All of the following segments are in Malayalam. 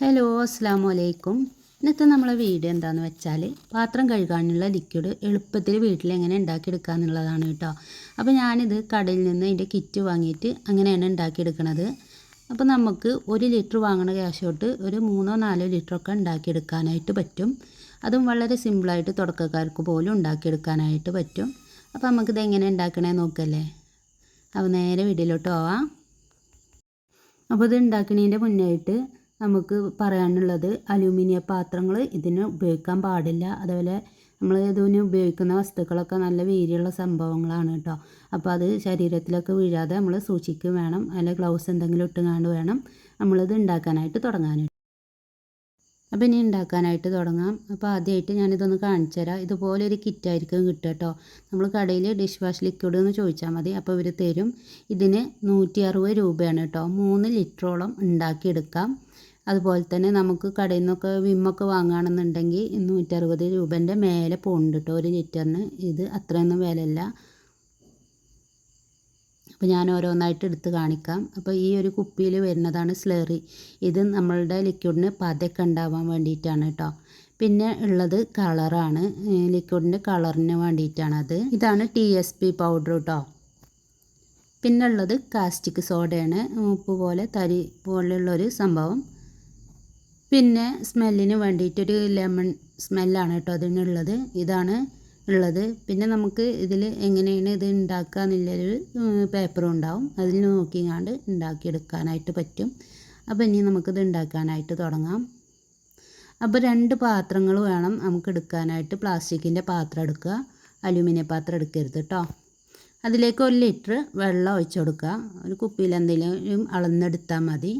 ഹലോ അസ്സാം വലൈക്കും ഇന്നത്തെ നമ്മളെ വീഡിയോ എന്താണെന്ന് വെച്ചാൽ പാത്രം കഴുകാനുള്ള ലിക്വിഡ് എളുപ്പത്തിൽ വീട്ടിൽ എങ്ങനെ ഉണ്ടാക്കിയെടുക്കുക എന്നുള്ളതാണ് കേട്ടോ. അപ്പോൾ ഞാനിത് കടയിൽ നിന്ന് അതിന്റെ കിറ്റ് വാങ്ങിയിട്ട് അങ്ങനെയാണ് ഉണ്ടാക്കിയെടുക്കുന്നത് അപ്പോൾ നമുക്ക് ഒരു ലിറ്റർ വാങ്ങണ ക്യാഷ് തൊട്ട് ഒരു മൂന്നോ നാലോ ലിറ്ററൊക്കെ ഉണ്ടാക്കിയെടുക്കാനായിട്ട് പറ്റും. അതും വളരെ സിമ്പിളായിട്ട് തുടക്കക്കാർക്ക് പോലും ഉണ്ടാക്കിയെടുക്കാനായിട്ട് പറ്റും. അപ്പോൾ നമുക്കിത് എങ്ങനെ ഉണ്ടാക്കണേ നോക്കല്ലേ? അപ്പോൾ നേരെ വീട്ടിലോട്ട് പോവാം. അപ്പോൾ ഇത് ഉണ്ടാക്കുന്നതിന്റെ മുന്നായിട്ട് നമുക്ക് പറയാനുള്ളത് അലൂമിനിയ പാത്രങ്ങൾ ഇതിന് ഉപയോഗിക്കാൻ പാടില്ല. അതുപോലെ നമ്മൾ ഇതിന് ഉപയോഗിക്കുന്ന വസ്തുക്കളൊക്കെ നല്ല വീര്യമുള്ള സംഭവങ്ങളാണ് കേട്ടോ. അപ്പോൾ അത് ശരീരത്തിലൊക്കെ വീഴാതെ നമ്മൾ സൂക്ഷിക്കുകയും വേണം. അതിൽ ഗ്ലൗസ് എന്തെങ്കിലും ഇട്ടുകൊണ്ട് വേണം നമ്മളിത് ഉണ്ടാക്കാനായിട്ട് തുടങ്ങാനായിട്ട്. അപ്പോൾ ഇനി ഉണ്ടാക്കാനായിട്ട് തുടങ്ങാം. അപ്പോൾ ആദ്യമായിട്ട് ഞാനിതൊന്ന് കാണിച്ചു തരാം. ഇതുപോലെ ഒരു കിറ്റായിരിക്കും കിട്ടുക കേട്ടോ. നമ്മൾ കടയിൽ ഡിഷ് വാഷ് ലിക്വിഡ് എന്ന് ചോദിച്ചാൽ മതി. അപ്പോൾ ഇവർ തരും. ഇതിന് നൂറ്റി അറുപത് രൂപയാണ് കേട്ടോ. മൂന്ന് ലിറ്ററോളം ഉണ്ടാക്കിയെടുക്കാം. അതുപോലെ തന്നെ നമുക്ക് കടയിൽ നിന്നൊക്കെ വിമ്മൊക്കെ വാങ്ങുകയാണെന്നുണ്ടെങ്കിൽ നൂറ്ററുപത് രൂപേന്റെ മേലെ പോകുന്നുണ്ട് കേട്ടോ. ഒരു ലിറ്ററിന് ഇത് അത്രയൊന്നും വിലയില്ല. അപ്പോൾ ഞാൻ ഓരോന്നായിട്ട് എടുത്ത് കാണിക്കാം. അപ്പോൾ ഈ ഒരു കുപ്പിയിൽ വരുന്നതാണ് സ്ലറി. ഇത് നമ്മളുടെ ലിക്വിഡിന് പതയൊക്കെ ഉണ്ടാവാൻ വേണ്ടിയിട്ടാണ് കേട്ടോ. പിന്നെ ഉള്ളത് കളറാണ് ലിക്വിഡിന്റെ കളറിന് വേണ്ടിയിട്ടാണത് ഇതാണ് ടി എസ് പി പൗഡർ കേട്ടോ. പിന്നെ ഉള്ളത് കാസ്റ്റിക് സോഡയാണ് ഉപ്പ് പോലെ തരി പോലെയുള്ളൊരു സംഭവം. പിന്നെ സ്മെല്ലിന് വേണ്ടിയിട്ടൊരു ലെമൺ സ്മെല്ലാണ് കേട്ടോ അതിനുള്ളത് ഇതാണ് ഉള്ളത്. പിന്നെ നമുക്ക് ഇതിൽ എങ്ങനെയാണ് ഇത് ഉണ്ടാക്കുക എന്നുള്ളൊരു പേപ്പറും ഉണ്ടാവും. അതിൽ നോക്കിങ്ങാണ്ട് ഉണ്ടാക്കിയെടുക്കാനായിട്ട് പറ്റും. അപ്പോൾ ഇനി നമുക്കിത് ഉണ്ടാക്കാനായിട്ട് തുടങ്ങാം. അപ്പോൾ രണ്ട് പാത്രങ്ങൾ വേണം നമുക്ക് എടുക്കാനായിട്ട്. പ്ലാസ്റ്റിക്കിന്റെ പാത്രം എടുക്കുക. അലുമിനിയം പാത്രം എടുക്കരുത് കേട്ടോ. അതിലേക്ക് ഒരു ലിറ്റർ വെള്ളം ഒഴിച്ചു കൊടുക്കുക. ഒരു കുപ്പിയിൽ എന്തെങ്കിലും അളന്നെടുത്താൽ മതി.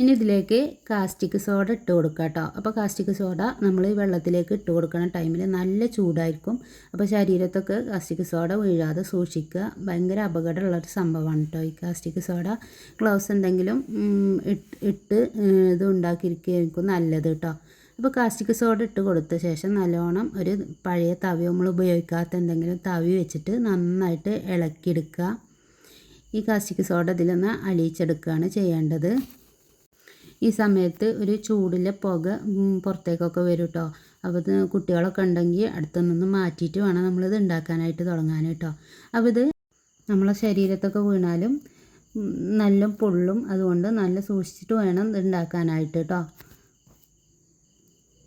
ഇനി ഇതിലേക്ക് കാസ്റ്റിക് സോഡ ഇട്ട് കൊടുക്കുക കേട്ടോ അപ്പോൾ കാസ്റ്റിക് സോഡ നമ്മൾ വെള്ളത്തിലേക്ക് ഇട്ട് കൊടുക്കുന്ന ടൈമിൽ നല്ല ചൂടായിരിക്കും. അപ്പോൾ ശരീരത്തൊക്കെ കാസ്റ്റിക് സോഡ വീഴാതെ സൂക്ഷിക്കുക. ഭയങ്കര അപകടമുള്ളൊരു സംഭവമാണ് കേട്ടോ ഈ കാസ്റ്റിക് സോഡ ഗ്ലൗസ് എന്തെങ്കിലും ഇട്ട് ഇത് ഉണ്ടാക്കിയിരിക്കും നല്ലത് കേട്ടോ അപ്പോൾ കാസ്റ്റിക് സോഡ ഇട്ട് കൊടുത്ത ശേഷം നല്ലോണം ഒരു പഴയ തവി നമ്മൾ ഉപയോഗിക്കാത്ത എന്തെങ്കിലും തവി വെച്ചിട്ട് നന്നായിട്ട് ഇളക്കിയെടുക്കുക. ഈ കാസ്റ്റിക് സോഡ ഇതിലൊന്ന് അലിയിച്ചെടുക്കുകയാണ് ചെയ്യേണ്ടത്. ഈ സമയത്ത് ഒരു ചൂടിലെ പുക പുറത്തേക്കൊക്കെ വരും കേട്ടോ അപ്പോൾ ഇത് കുട്ടികളൊക്കെ ഉണ്ടെങ്കിൽ അടുത്തു നിന്ന് മാറ്റിയിട്ട് വേണം നമ്മളിത് ഉണ്ടാക്കാനായിട്ട് തുടങ്ങാൻ കേട്ടോ അപ്പോൾ ഇത് നമ്മളെ ശരീരത്തൊക്കെ വീണാലും നല്ല പൊള്ളും. അതുകൊണ്ട് നല്ല സൂക്ഷിച്ചിട്ട് വേണം ഇത് ഉണ്ടാക്കാനായിട്ട് കേട്ടോ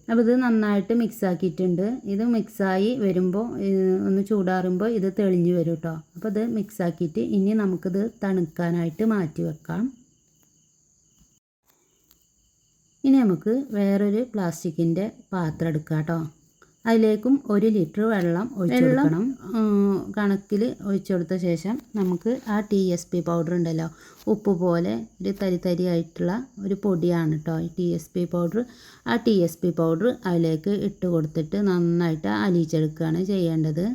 അപ്പോൾ ഇത് നന്നായിട്ട് മിക്സ് ആക്കിയിട്ടുണ്ട്. ഇത് മിക്സായി വരുമ്പോൾ ഒന്ന് ചൂടാറുമ്പോൾ ഇത് തെളിഞ്ഞ് വരും കേട്ടോ അപ്പോൾ ഇത് മിക്സാക്കിയിട്ട് ഇനി നമുക്കിത് തണുക്കാനായിട്ട് മാറ്റി വെക്കാം. ഇനി നമുക്ക് വേറൊരു പ്ലാസ്റ്റിക്കിന്റെ പാത്രം എടുക്കാം കേട്ടോ. അതിലേക്കും ഒരു ലിറ്റർ വെള്ളം ഒഴിച്ച് കൊടുക്കണം. കണക്കിൽ ഒഴിച്ചെടുത്ത ശേഷം നമുക്ക് ആ ടി എസ് പി പൗഡർ ഉണ്ടല്ലോ. ഉപ്പ് പോലെ ഒരു തരി തരി ആയിട്ടുള്ള ഒരു പൊടിയാണ് കേട്ടോ ഈ ടി എസ് പി പൗഡർ ആ ടി എസ് പി പൗഡർ അതിലേക്ക് ഇട്ട് കൊടുത്തിട്ട് നന്നായിട്ട് അലിയിച്ചെടുക്കുകയാണ് ചെയ്യേണ്ടത്.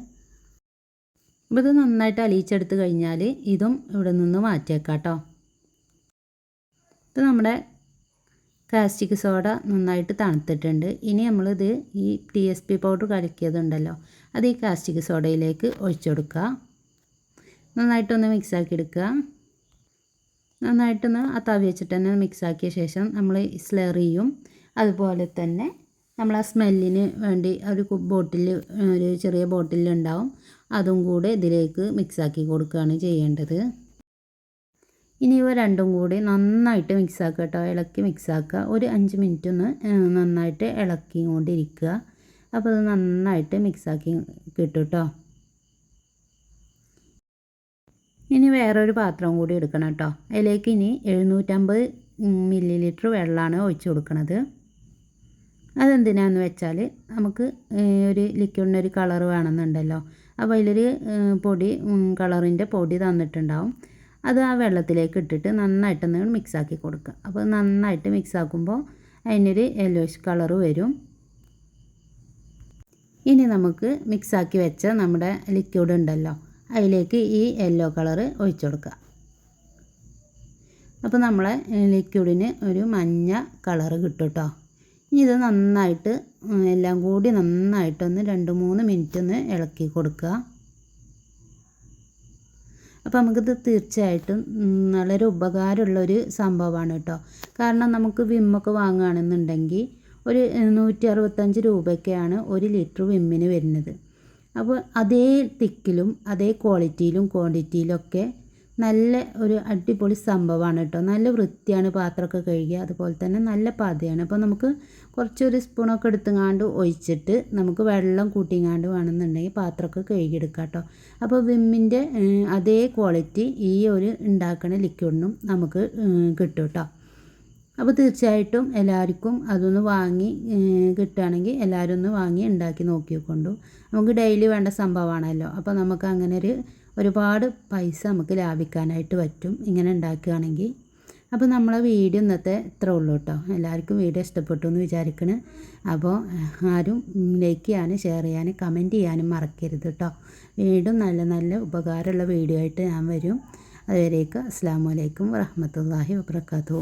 അപ്പോൾ ഇത് നന്നായിട്ട് അലിയിച്ചെടുത്ത് കഴിഞ്ഞാൽ ഇതും ഇവിടെ നിന്ന് മാറ്റിയേക്കാം കേട്ടോ. ഇത് നമ്മുടെ കാസ്റ്റിക് സോഡ നന്നായിട്ട് തണുത്തിട്ടുണ്ട്. ഇനി നമ്മളിത് ഈ ടി എസ് പി പൗഡർ കലക്കിയതുണ്ടല്ലോ അത് ഈ കാസ്റ്റിക് സോഡയിലേക്ക് ഒഴിച്ചു കൊടുക്കുക. നന്നായിട്ടൊന്ന് മിക്സാക്കി എടുക്കുക. നന്നായിട്ടൊന്ന് ആ തവി വെച്ചിട്ട് തന്നെ മിക്സാക്കിയ ശേഷം നമ്മൾ സ്ലറിയും അതുപോലെ തന്നെ നമ്മൾ ആ സ്മെല്ലിന് വേണ്ടി ഒരു ബോട്ടിൽ ഒരു ചെറിയ ബോട്ടിലുണ്ടാവും അതും കൂടെ ഇതിലേക്ക് മിക്സാക്കി കൊടുക്കുകയാണ് ചെയ്യേണ്ടത്. ഇനി ഇവ രണ്ടും കൂടി നന്നായിട്ട് മിക്സ് ആക്കുക കേട്ടോ. ഇളക്കി മിക്സ് ആക്കുക. ഒരു അഞ്ച് മിനിറ്റ് ഒന്ന് നന്നായിട്ട് ഇളക്കി കൊണ്ടിരിക്കുക. അപ്പോൾ അത് നന്നായിട്ട് മിക്സാക്കി കിട്ടും കേട്ടോ. ഇനി വേറൊരു പാത്രം കൂടി എടുക്കണം കേട്ടോ. അതിലേക്ക് ഇനി എഴുന്നൂറ്റമ്പത് മില്ലി ലിറ്റർ വെള്ളമാണ് ഒഴിച്ചു കൊടുക്കുന്നത് അതെന്തിനാന്ന് വെച്ചാൽ നമുക്ക് ഒരു ലിക്വിഡിന് ഒരു കളർ വേണമെന്നുണ്ടല്ലോ. അപ്പോൾ അതിലൊരു പൊടി കളറിന്റെ പൊടി തന്നിട്ടുണ്ടാവും. അത് ആ വെള്ളത്തിലേക്ക് ഇട്ടിട്ട് നന്നായിട്ട് നന്നായിട്ടൊന്ന് മിക്സാക്കി കൊടുക്കുക. അപ്പോൾ നന്നായിട്ട് മിക്സാക്കുമ്പോൾ അതിനൊരു യെല്ലോഷ് കളർ വരും. ഇനി നമുക്ക് മിക്സാക്കി വെച്ച നമ്മുടെ ലിക്വിഡ് ഉണ്ടല്ലോ അതിലേക്ക് ഈ യെല്ലോ കളറ് ഒഴിച്ചു കൊടുക്കുക. അപ്പോൾ നമ്മളെ ലിക്വിഡിന് ഒരു മഞ്ഞ കളറ് കിട്ടും കേട്ടോ ഇനി ഇത് നന്നായിട്ട് എല്ലാം കൂടി നന്നായിട്ടൊന്ന് രണ്ട് മൂന്ന് മിനിറ്റ് ഒന്ന് ഇളക്കി കൊടുക്കുക. അപ്പോൾ നമുക്കിത് തീർച്ചയായിട്ടും വളരെ ഉപകാരമുള്ളൊരു സംഭവമാണ് കേട്ടോ. കാരണം നമുക്ക് വിമ്മൊക്കെ വാങ്ങുകയാണെന്നുണ്ടെങ്കിൽ ഒരു നൂറ്റി അറുപത്തഞ്ച് രൂപയ്ക്കാണ് ഒരു ലിറ്റർ വിമ്മിന് വരുന്നത്. അപ്പോൾ അതേ തിക്കിലും അതേ ക്വാളിറ്റിയിലും ക്വാണ്ടിറ്റിയിലൊക്കെ നല്ല ഒരു അടിപൊളി സംഭവമാണ് കേട്ടോ. നല്ല വൃത്തിയാണ് പാത്രമൊക്കെ കഴുകിയ. അതുപോലെ തന്നെ നല്ല പതയാണ്. അപ്പോൾ നമുക്ക് കുറച്ചൊരു സ്പൂണൊക്കെ എടുത്തുങ്ങാണ്ട് ഒഴിച്ചിട്ട് നമുക്ക് വെള്ളം കൂട്ടിങ്ങാണ്ട് വേണമെന്നുണ്ടെങ്കിൽ പാത്രമൊക്കെ കഴുകിയെടുക്കാം കേട്ടോ. അപ്പോൾ വിമ്മിന്റെ അതേ ക്വാളിറ്റി ഈ ഒരു ഉണ്ടാക്കുന്ന ലിക്വിഡിനും നമുക്ക് കിട്ടും കേട്ടോ. അപ്പോൾ തീർച്ചയായിട്ടും എല്ലാവർക്കും അതൊന്ന് വാങ്ങി കിട്ടുകയാണെങ്കിൽ എല്ലാവരും ഒന്ന് വാങ്ങി ഉണ്ടാക്കി നോക്കിക്കൊണ്ടു. നമുക്ക് ഡെയിലി വേണ്ട സംഭവമാണല്ലോ. അപ്പോൾ നമുക്ക് അങ്ങനെ ഒരു ഒരുപാട് പൈസ നമുക്ക് ലാഭിക്കാനായിട്ട് പറ്റും ഇങ്ങനെ ഉണ്ടാക്കുകയാണെങ്കിൽ. അപ്പോൾ നമ്മളെ വീഡിയോ ഇന്നത്തെ ഇത്ര ഉള്ളൂ കേട്ടോ. എല്ലാവർക്കും വീഡിയോ ഇഷ്ടപ്പെട്ടു എന്ന് വിചാരിക്കണേ. അപ്പോൾ ആരും ലൈക്ക് ചെയ്യാനും ഷെയർ ചെയ്യാനും കമന്റ് ചെയ്യാനും മറക്കരുത് കേട്ടോ. വീണ്ടും നല്ല നല്ല ഉപകാരമുള്ള വീഡിയോ ആയിട്ട് ഞാൻ വരും. അതുവരേക്ക് അസ്സാം വലൈക്കും വറഹമത്തല്ലാഹി വാബർക്കാത്തു